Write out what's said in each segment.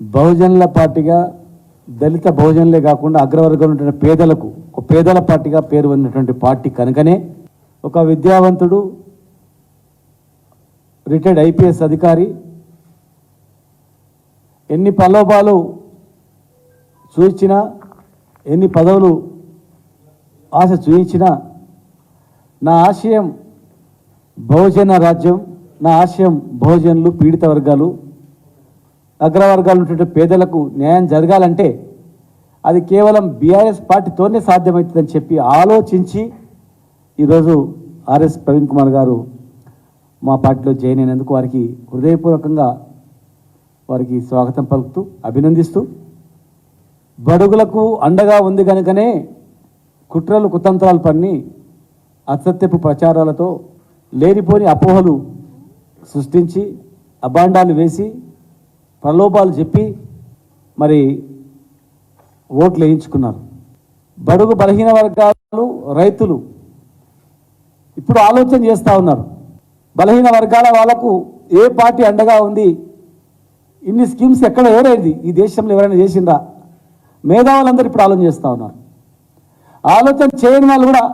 బహుజనుల పార్టీగా దళిత బహుజనులే కాకుండా అగ్రవర్గంలో ఉన్న పేదలకు ఒక పేదల పార్టీగా పేరు ఉన్నటువంటి పార్టీ కనుకనే ఒక విద్యావంతుడు రిటైర్డ్ ఐపీఎస్ అధికారి ఎన్ని ప్రలోభాలు చూయించినా ఎన్ని పదవులు ఆశ చూయించినా నా ఆశయం బహుజన రాజ్యం నా ఆశయం బహుజనులు పీడిత వర్గాలు అగ్రవర్గాలు ఉన్నటువంటి పేదలకు న్యాయం జరగాలంటే అది కేవలం బీఆర్ఎస్ పార్టీతోనే సాధ్యమవుతుందని చెప్పి ఆలోచించి ఈరోజు ఆర్ఎస్ ప్రవీణ్ కుమార్ గారు మా పార్టీలో జాయిన్ అయినందుకు వారికి హృదయపూర్వకంగా వారికి స్వాగతం పలుకుతూ అభినందిస్తూ బడుగులకు అండగా ఉంది కనుకనే కుట్రలు కుతంత్రాలు పన్ని అసత్యపు ప్రచారాలతో లేనిపోని అపోహలు సృష్టించి అబాండాలు వేసి ప్రలోభాలు చెప్పి మరి ఓట్లు వేయించుకున్నారు. బడుగు బలహీన వర్గాలు రైతులు ఇప్పుడు ఆలోచన చేస్తూ ఉన్నారు. బలహీన వర్గాల వాళ్ళకు ఏ పార్టీ అండగా ఉంది? ఇన్ని స్కీమ్స్ ఎక్కడ ఎవరైంది? ఈ దేశంలో ఎవరైనా చేసిందా మేధావులందరూ ఇప్పుడు ఆలోచన చేస్తూ ఉన్నారు. ఆలోచన చేయని వాళ్ళు కూడా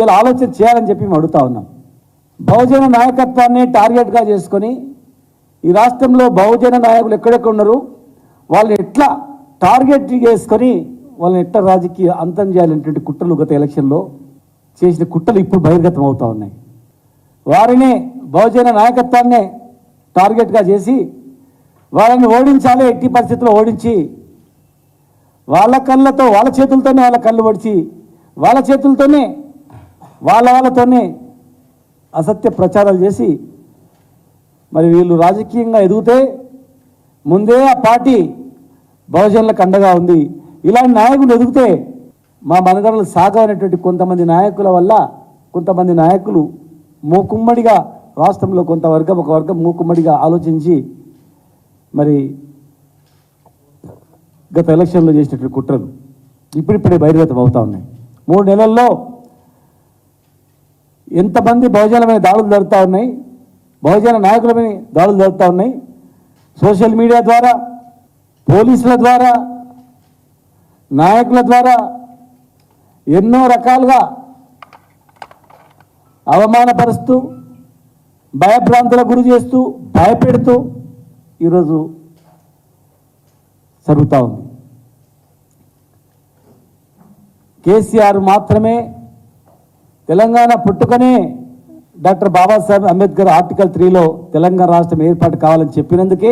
ఇలా ఆలోచన చేయాలని చెప్పి మేము అడుగుతా ఉన్నాం. బహుజన నాయకత్వాన్ని టార్గెట్గా చేసుకొని ఈ రాష్ట్రంలో బహుజన నాయకులు ఎక్కడెక్కడ ఉన్నారు? వాళ్ళని ఎట్లా టార్గెట్ చేసుకొని వాళ్ళని ఎట్లా రాజకీయ అంతం చేయాలనేటువంటి కుట్రలు గత ఎలక్షన్లో చేసిన కుట్రలు ఇప్పుడు బహిర్గతం అవుతూ ఉన్నాయి. వారిని బహుజన నాయకత్వాన్నే టార్గెట్గా చేసి వాళ్ళని ఓడించాలి ఎట్టి పరిస్థితుల్లో ఓడించి వాళ్ళ కళ్ళతో వాళ్ళ చేతులతోనే వాళ్ళ కళ్ళు పడిచి వాళ్ళ చేతులతోనే వాళ్ళ వాళ్ళతోనే అసత్య ప్రచారాలు చేసి మరి వీళ్ళు రాజకీయంగా ఎదిగితే ముందే ఆ పార్టీ బహుజనులకు అండగా ఉంది. ఇలాంటి నాయకులు ఎదిగితే మా మనగడలు సాగమైనటువంటి కొంతమంది నాయకుల వల్ల కొంతమంది నాయకులు మూకుమ్మడిగా రాష్ట్రంలో కొంత వర్గం ఒక వర్గం మూకుమ్మడిగా ఆలోచించి మరి గత ఎలక్షన్లో చేసినటువంటి కుట్రలు ఇప్పుడిప్పుడే బహిర్గతం అవుతా ఉన్నాయి. మూడు నెలల్లో ఎంతమంది బహుజనమైన దాడులు జరుగుతూ ఉన్నాయి? బహుజన నాయకుల మీద దాడులు జరుగుతూ ఉన్నాయి. సోషల్ మీడియా ద్వారా పోలీసుల ద్వారా నాయకుల ద్వారా ఎన్నో రకాలుగా అవమానపరుస్తూ భయభ్రాంతులకు గురి చేస్తూ భయపెడుతూ ఈరోజు జరుగుతూ ఉంది. కేసీఆర్ మాత్రమే తెలంగాణ పుట్టుకనే డాక్టర్ బాబాసాహెబ్ అంబేద్కర్ ఆర్టికల్ త్రీలో తెలంగాణ రాష్ట్రం ఏర్పాటు కావాలని చెప్పినందుకే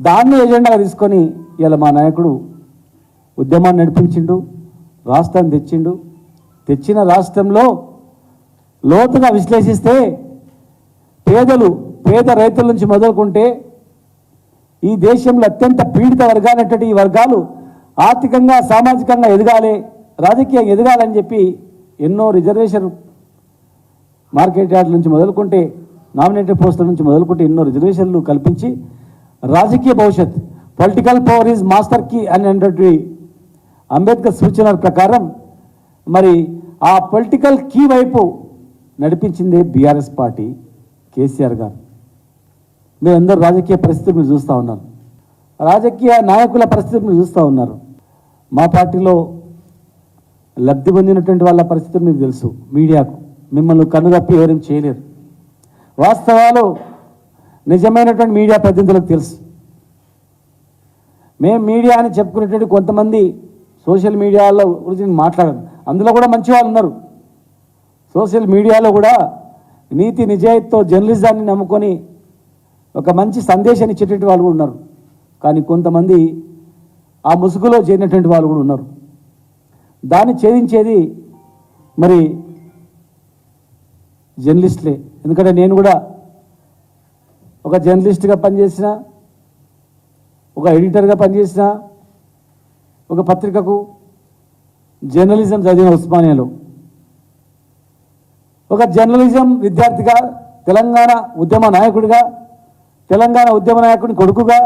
దాన్ని ఎజెండాగా తీసుకొని ఇలా మా నాయకుడు ఉద్యమాన్ని నడిపించిండు రాష్ట్రాన్ని తెచ్చిండు. తెచ్చిన రాష్ట్రంలో లోతుగా విశ్లేషిస్తే పేదలు పేద రైతుల నుంచి మొదలుకుంటే ఈ దేశంలో అత్యంత పీడిత వర్గాలైనటువంటి ఈ వర్గాలు ఆర్థికంగా సామాజికంగా ఎదగాలి రాజకీయంగా ఎదగాలని చెప్పి ఎన్నో రిజర్వేషన్ మార్కెట్ యార్డ్ నుంచి మొదలుకుంటే నామినేటెడ్ పోస్టుల నుంచి మొదలుకుంటే ఎన్నో రిజర్వేషన్లు కల్పించి రాజకీయ భవిష్యత్ political power is master key అనేటువంటి అంబేద్కర్ సూచనల ప్రకారం మరి ఆ పొలిటికల్ కీ వైపు నడిపించిందే బీఆర్ఎస్ పార్టీ కేసీఆర్ గారు. మీరు అందరూ రాజకీయ పరిస్థితి మీరు చూస్తూ ఉన్నారు. రాజకీయ నాయకుల పరిస్థితి మీరు చూస్తూ ఉన్నారు. మా పార్టీలో లబ్ధి పొందినటువంటి వాళ్ళ పరిస్థితి మీకు తెలుసు మీడియాకు. మిమ్మల్ని కన్నుగప్పి ఎవరేం చేయలేరు వాస్తవాలు నిజమైనటువంటి మీడియా ప్రతినిధులకు తెలుసు. మేము మీడియా అని చెప్పుకునేటువంటి కొంతమంది సోషల్ మీడియాలో గురించి నేను అందులో కూడా మంచి వాళ్ళు ఉన్నారు. సోషల్ మీడియాలో కూడా నీతి నిజాయితీతో జర్నలిజాన్ని నమ్ముకొని ఒక మంచి సందేశాన్ని ఇచ్చేటువంటి వాళ్ళు కూడా ఉన్నారు. కానీ కొంతమంది ఆ ముసుగులో చేరినటువంటి వాళ్ళు కూడా ఉన్నారు. దాన్ని ఛేదించేది మరి జర్నలిస్టులే. ఎందుకంటే నేను కూడా ఒక జర్నలిస్ట్గా పనిచేసిన ఒక ఎడిటర్గా పనిచేసిన ఒక పత్రికకు జర్నలిజం చదివిన ఉస్మానియాలో. ఒక జర్నలిజం విద్యార్థిగా తెలంగాణ ఉద్యమ నాయకుడిగా తెలంగాణ ఉద్యమ నాయకుడి కొడుకుగా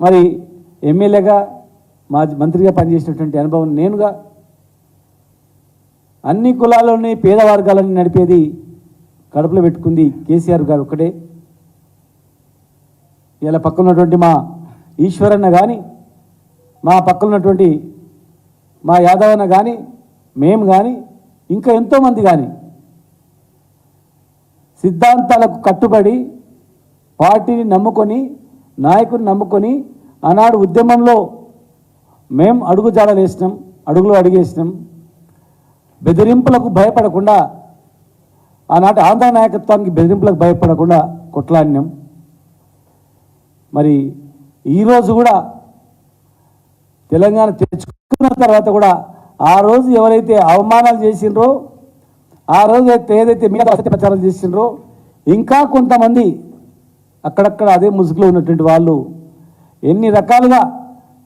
మరి ఎమ్మెల్యేగా మా మంత్రిగా పనిచేసినటువంటి అనుభవం నేనుగా అన్ని కులాలని పేద వర్గాలని నడిపేది కడుపులో పెట్టుకుంది కేసీఆర్ గారు ఒక్కటే. ఇలా పక్కన ఉన్నటువంటి మా ఈశ్వరన్న కానీ మా పక్కన ఉన్నటువంటి మా యాదవన్న కానీ మేము కానీ ఇంకా ఎంతోమంది కానీ సిద్ధాంతాలకు కట్టుబడి పార్టీని నమ్ముకొని నాయకుని నమ్ముకొని ఆనాడు ఉద్యమంలో మేము అడుగుజాడలు వేసినాం అడుగులు అడిగేసినాం. బెదిరింపులకు భయపడకుండా ఆనాటి ఆంధ్ర నాయకత్వానికి బెదిరింపులకు భయపడకుండా కొట్లాడినాం. మరి ఈరోజు కూడా తెలంగాణ తెచ్చుకున్న తర్వాత కూడా ఆ రోజు ఎవరైతే అవమానాలు చేసిండ్రో ఆ రోజు అయితే ఏదైతే మీద వసతి ప్రచారం చేసిండ్రో ఇంకా కొంతమంది అక్కడక్కడ అదే ముసుగులో ఉన్నటువంటి వాళ్ళు ఎన్ని రకాలుగా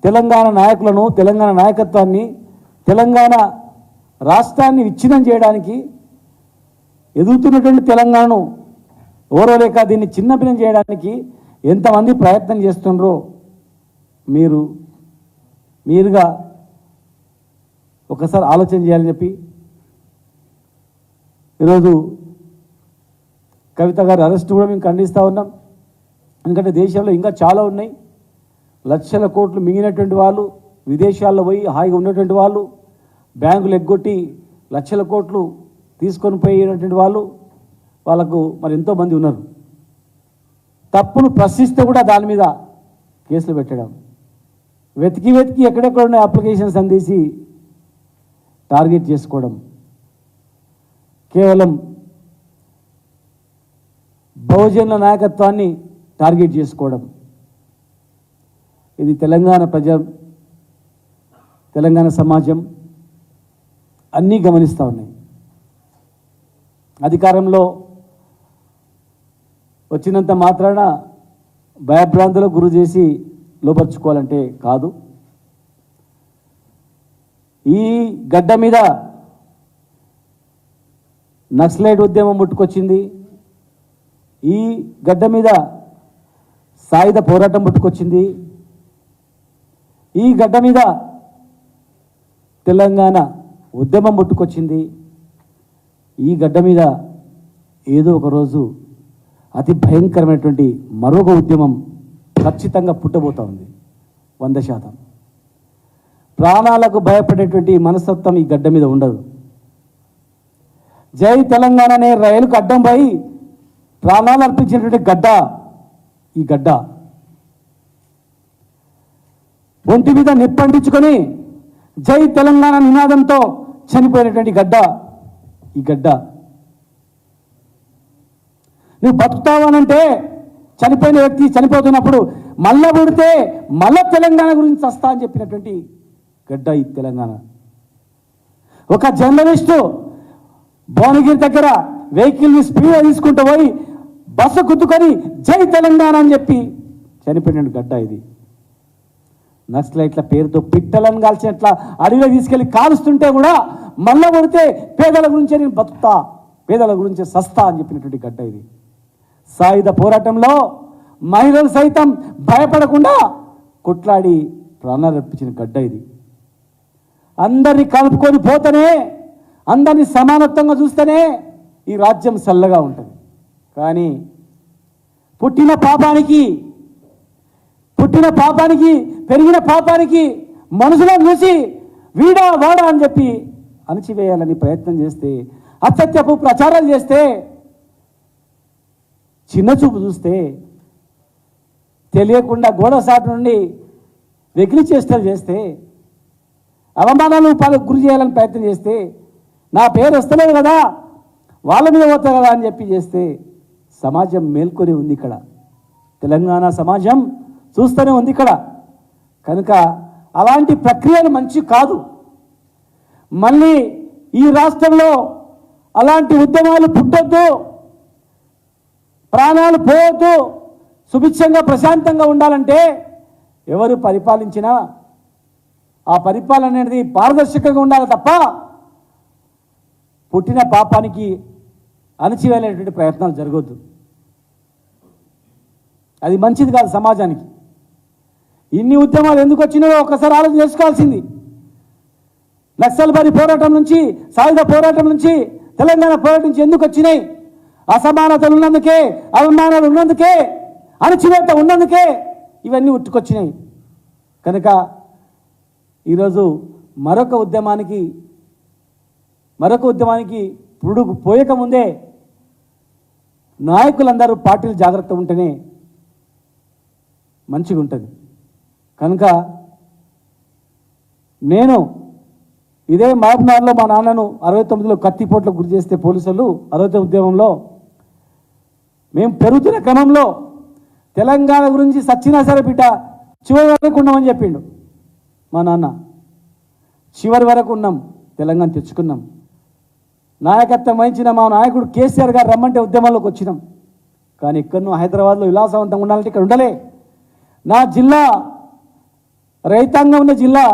తెలంగాణ నాయకులను తెలంగాణ నాయకత్వాన్ని తెలంగాణ రాష్ట్రాన్ని విచ్ఛిన్నం చేయడానికి ఎదుగుతున్నటువంటి తెలంగాణను ఎవరో లేక దీన్ని చిన్నపిన్నం చేయడానికి ఎంతమంది ప్రయత్నం చేస్తుండ్రో మీరు మీరుగా ఒకసారి ఆలోచన చేయాలని చెప్పి ఈరోజు కవిత గారి అరెస్ట్ కూడా మేము ఖండిస్తూ ఉన్నాం. ఎందుకంటే దేశంలో ఇంకా చాలా ఉన్నాయి. లక్షల కోట్లు మింగినటువంటి వాళ్ళు విదేశాల్లో పోయి హాయిగా ఉన్నటువంటి వాళ్ళు బ్యాంకులు ఎగ్గొట్టి లక్షల కోట్లు తీసుకొని పోయినటువంటి వాళ్ళు వాళ్ళకు మరి ఎంతోమంది ఉన్నారు. తప్పును ప్రశ్నిస్తే కూడా దాని మీద కేసులు పెట్టడం. వెతికి వెతికి ఎక్కడెక్కడ ఉన్న అప్లికేషన్స్ అందేసి టార్గెట్ చేసుకోవడం. కేవలం బహుజనుల నాయకత్వాన్ని టార్గెట్ చేసుకోవడం. ఇది తెలంగాణ ప్రజ తెలంగాణ సమాజం అన్నీ గమనిస్తూ ఉన్నాయి. అధికారంలో వచ్చినంత మాత్రాన భయభ్రాంతులకు గురి చేసి లోపరుచుకోవాలంటే కాదు. ఈ గడ్డ మీద నక్సలైట్ ఉద్యమం పుట్టుకొచ్చింది ఈ గడ్డ మీద సాయుధ పోరాటం పుట్టుకొచ్చింది ఈ గడ్డ మీద తెలంగాణ ఉద్యమం పుట్టుకొచ్చింది ఈ గడ్డ మీద ఏదో ఒక రోజు అతి భయంకరమైనటువంటి మరొక ఉద్యమం ఖచ్చితంగా పుట్టబోతూ ఉంది. వంద శాతం. ప్రాణాలకు భయపడేటువంటి మనస్తత్వం ఈ గడ్డ మీద ఉండదు. జై తెలంగాణ అనే రైలుకు అడ్డం పోయి ప్రాణాలు అర్పించినటువంటి గడ్డ ఈ గడ్డ. ఒంటి మీద నిప్పంటించుకొని జై తెలంగాణ నినాదంతో చనిపోయినటువంటి గడ్డ ఈ గడ్డ. నువ్వు బతుకుతావనంటే చనిపోయిన వ్యక్తి చనిపోతున్నప్పుడు మళ్ళా పుడితే మళ్ళా తెలంగాణ గురించి వస్తా అని చెప్పినటువంటి గడ్డ ఈ తెలంగాణ. ఒక జర్నలిస్టు భువనగిరి దగ్గర వెహికల్ని స్పీడ్గా తీసుకుంటూ పోయి బస్సు కుత్తుకొని జై తెలంగాణ అని చెప్పి చనిపోయిన గడ్డ ఇది. నక్సలైట్ల పేరుతో పిట్టలను కాల్చినట్ల అడవిలో తీసుకెళ్ళి కాలుస్తుంటే కూడా మళ్ళా పడితే పేదల గురించే నేను బతుకుతా పేదల గురించే సస్తా అని చెప్పినటువంటి గడ్డ ఇది. సాయుధ పోరాటంలో మహిళలు సైతం భయపడకుండా కొట్లాడి ప్రాణాలర్పించిన గడ్డ ఇది. అందరినీ కలుపుకొని పోతేనే అందరినీ సమానత్వంగా చూస్తేనే ఈ రాజ్యం చల్లగా ఉంటుంది. కానీ పుట్టిన పాపానికి పుట్టిన పాపానికి పెరిగిన పాపానికి మనసులో చూసి వీడా వాడా అని చెప్పి అణచివేయాలని ప్రయత్నం చేస్తే అసత్యపు ప్రచారాలు చేస్తే చిన్న చూపు చూస్తే తెలియకుండా గోడ సాటు నుండి వెకిలి చేష్టలు చేస్తే అవమానాలు పాలకు గురి చేయాలని ప్రయత్నం చేస్తే నా పేరు వస్తలేదు కదా వాళ్ళ మీద పోతారు కదా అని చెప్పి చేస్తే సమాజం మేల్కొని ఉంది ఇక్కడ. తెలంగాణ సమాజం చూస్తూనే ఉంది ఇక్కడ. కనుక అలాంటి ప్రక్రియలు మంచి కాదు. మళ్ళీ ఈ రాష్ట్రంలో అలాంటి ఉద్యమాలు పుట్టొద్దు. ప్రాణాలు పోవద్దు. సుభిక్షంగా ప్రశాంతంగా ఉండాలంటే ఎవరు పరిపాలించినా ఆ పరిపాలన అనేది పారదర్శకంగా ఉండాలి తప్ప పుట్టిన పాపానికి అణచివేలేటువంటి ప్రయత్నాలు జరగద్దు. అది మంచిది కాదు సమాజానికి. ఇన్ని ఉద్యమాలు ఎందుకు వచ్చినాయో ఒకసారి ఆలోచన చేసుకోవాల్సింది. నక్సల్బరి పోరాటం నుంచి సాయుధ పోరాటం నుంచి తెలంగాణ పోరాటం నుంచి ఎందుకు వచ్చినాయి? అసమానతలు ఉన్నందుకే అవమానాలు ఉన్నందుకే అణచివేత ఉన్నందుకే ఇవన్నీ ఉట్టుకొచ్చినాయి. కనుక ఈరోజు మరొక ఉద్యమానికి మరొక ఉద్యమానికి పురుడుకు పోయక ముందే నాయకులందరూ పార్టీలు జాగ్రత్త ఉంటేనే మంచిగా ఉంటుంది కనుక నేను ఇదే మహబూబ్నగర్లో మా నాన్నను అరవై తొమ్మిదిలో కత్తిపోట్లకు గురి చేస్తే పోలీసులు అరవై తొమ్మిది ఉద్యమంలో మేము పెరుగుతున్న క్రమంలో తెలంగాణ గురించి సచ్చినా సరే బిడ్డ చివరి వరకు ఉన్నామని చెప్పిండు మా నాన్న. చివరి వరకు ఉన్నాం తెలంగాణ తెచ్చుకున్నాం. నాయకత్వం వహించిన మా నాయకుడు కేసీఆర్ గారు రమ్మంటే ఉద్యమంలోకి వచ్చినాం. కానీ ఇక్కడ హైదరాబాద్లో విలాసవంతంగా ఉండాలంటే ఇక్కడ ఉండలే. నా జిల్లా రైతాంగం ఉన్న జిల్లా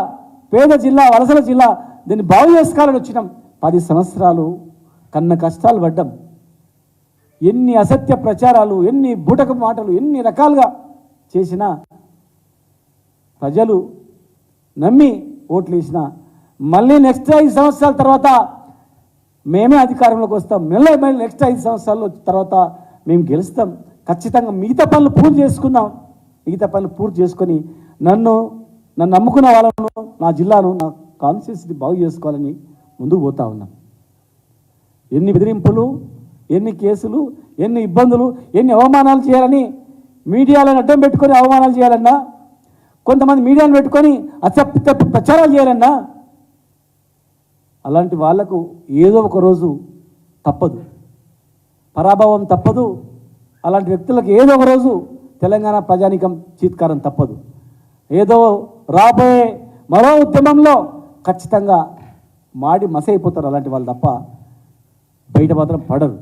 పేద జిల్లా వలసల జిల్లా దీన్ని బాగు చేసుకోవాలని వచ్చినాం. పది సంవత్సరాలు కన్న కష్టాలు పడ్డాం. ఎన్ని అసత్య ప్రచారాలు ఎన్ని బూటక మాటలు ఎన్ని రకాలుగా చేసినా ప్రజలు నమ్మి ఓట్లు వేసిన మళ్ళీ నెక్స్ట్ ఐదు సంవత్సరాల తర్వాత మేమే అధికారంలోకి వస్తాం. మళ్ళీ మళ్ళీ నెక్స్ట్ ఐదు సంవత్సరాల తర్వాత మేము గెలుస్తాం. ఖచ్చితంగా మిగతా పనులు పూర్తి చేసుకుందాం. మిగతా పనులు పూర్తి చేసుకొని నన్ను నన్ను నమ్ముకున్న వాళ్ళను నా జిల్లాను నా కాన్స్టిట్యూన్సీని బాగు చేసుకోవాలని ముందుకు పోతా ఉన్నాం. ఎన్ని బెదిరింపులు ఎన్ని కేసులు ఎన్ని ఇబ్బందులు ఎన్ని అవమానాలు చేయాలని మీడియాలను అడ్డం పెట్టుకొని అవమానాలు చేయాలన్నా కొంతమంది మీడియాను పెట్టుకొని అసప్పు ప్రచారాలు చేయాలన్నా అలాంటి వాళ్ళకు ఏదో ఒక రోజు తప్పదు. పరాభవం తప్పదు. అలాంటి వ్యక్తులకు ఏదో ఒక రోజు తెలంగాణ ప్రజానికం చీత్కారం తప్పదు. ఏదో రాబోయే మరో ఉద్యమంలో ఖచ్చితంగా మాడి మసైపోతారు అలాంటి వాళ్ళు తప్ప బయట మాత్రం పడరు.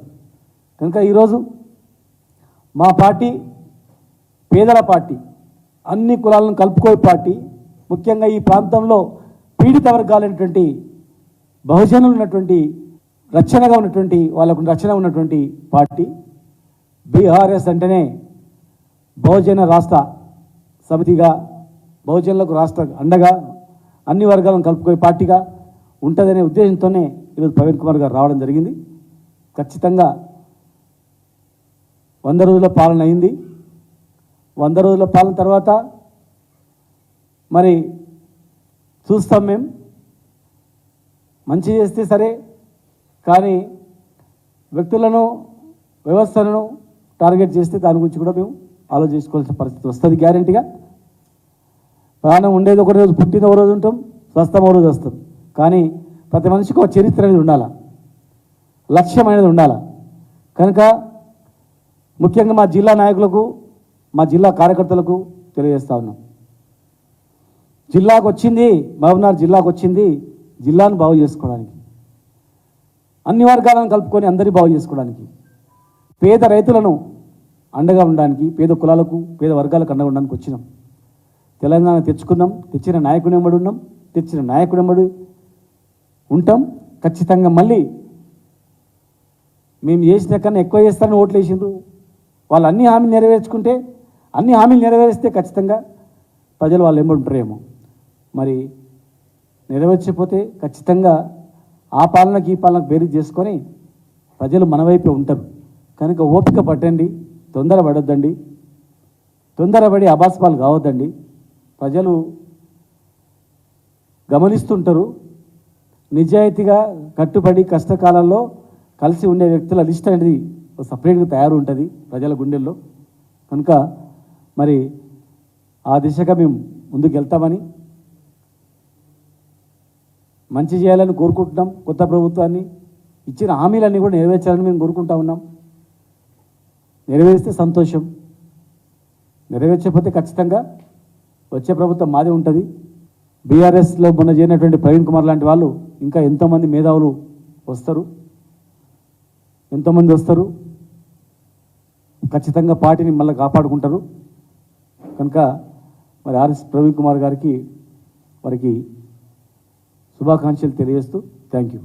కనుక ఈరోజు మా పార్టీ పేదల పార్టీ అన్ని కులాలను కలుపుకోే పార్టీ ముఖ్యంగా ఈ ప్రాంతంలో పీడిత వర్గాలైనటువంటి బహుజనులు ఉన్నటువంటి రక్షణగా ఉన్నటువంటి వాళ్ళకు రక్షణ ఉన్నటువంటి పార్టీ బీఆర్ఎస్ అంటేనే బహుజన రాష్ట్ర సమితిగా బహుజనులకు రాష్ట్ర అండగా అన్ని వర్గాలను కలుపుకునే పార్టీగా ఉంటుందనే ఉద్దేశంతోనే ఈరోజు ప్రవీణ్ కుమార్ గారు రావడం జరిగింది. ఖచ్చితంగా వంద రోజుల పాలన అయింది. వంద రోజుల పాలన తర్వాత మరి చూస్తాం మేము మంచి చేస్తే సరే కానీ వ్యక్తులను వ్యవస్థలను టార్గెట్ చేస్తే దాని గురించి కూడా మేము ఆలోచించుకోవాల్సిన పరిస్థితి వస్తుంది గ్యారంటీగా. ప్రాణం ఉండేది ఒక రోజు పుట్టిన ఒక రోజు ఉంటాం స్వస్థం ఒక రోజు వస్తాం. కానీ ప్రతి మనిషికి ఒక చరిత్ర అనేది ఉండాలి? లక్ష్యం అనేది ఉండాలా? కనుక ముఖ్యంగా మా జిల్లా నాయకులకు మా జిల్లా కార్యకర్తలకు తెలియజేస్తా ఉన్నాం. జిల్లాకు వచ్చింది మహబూబ్నగర్ జిల్లాకు వచ్చింది జిల్లాను బాగు చేసుకోవడానికి. అన్ని వర్గాలను కలుపుకొని అందరి బాగు చేసుకోవడానికి. పేద రైతులను అండగా ఉండడానికి పేద కులాలకు పేద వర్గాలకు అండగా ఉండడానికి వచ్చినాం. తెలంగాణ తెచ్చుకున్నాం తెచ్చిన నాయకుడు ఎంబడి ఉన్నాం తెచ్చిన నాయకుడు ఎంబడి ఉంటాం. ఖచ్చితంగా మళ్ళీ మేము చేసిన కన్నా ఎక్కువ చేస్తారని ఓట్లు వేసిండ్రు. వాళ్ళు అన్ని హామీలు నెరవేర్చుకుంటే అన్ని హామీలు నెరవేరిస్తే ఖచ్చితంగా ప్రజలు వాళ్ళు ఎంబడి ఉంటారేమో. మరి నెరవేర్చకపోతే ఖచ్చితంగా ఆ పాలనకి ఈ పాలనకు బేరీ చేసుకొని ప్రజలు మన వైపే ఉంటారు. కనుక ఓపిక పట్టండి తొందర పడొద్దండి తొందరపడి అభాస్పాలు కావద్దండి. ప్రజలు గమనిస్తుంటారు. నిజాయితీగా కట్టుబడి కష్టకాలంలో కలిసి ఉండే వ్యక్తుల లిస్ట్ అనేది సపరేట్గా తయారు ఉంటుంది ప్రజల గుండెల్లో. కనుక మరి ఆ దిశగా మేము ముందుకు వెళ్తామని మంచి చేయాలని కోరుకుంటున్నాం. కొత్త ప్రభుత్వాన్ని ఇచ్చిన హామీలన్నీ కూడా నెరవేర్చాలని మేము కోరుకుంటా ఉన్నాం. నెరవేరిస్తే సంతోషం. నెరవేర్చకపోతే ఖచ్చితంగా వచ్చే ప్రభుత్వం మాదే ఉంటుంది. బీఆర్ఎస్లో మొన్న చేరినటువంటి ప్రవీణ్ కుమార్ లాంటి వాళ్ళు ఇంకా ఎంతోమంది మేధావులు వస్తారు. ఎంతోమంది వస్తారు. ఖచ్చితంగా పార్టీని మళ్ళీ కాపాడుకుంటారు. కనుక మరి ఆర్ఎస్ ప్రవీణ్ కుమార్ గారికి వారికి శుభాకాంక్షలు తెలియజేస్తూ థ్యాంక్ యూ.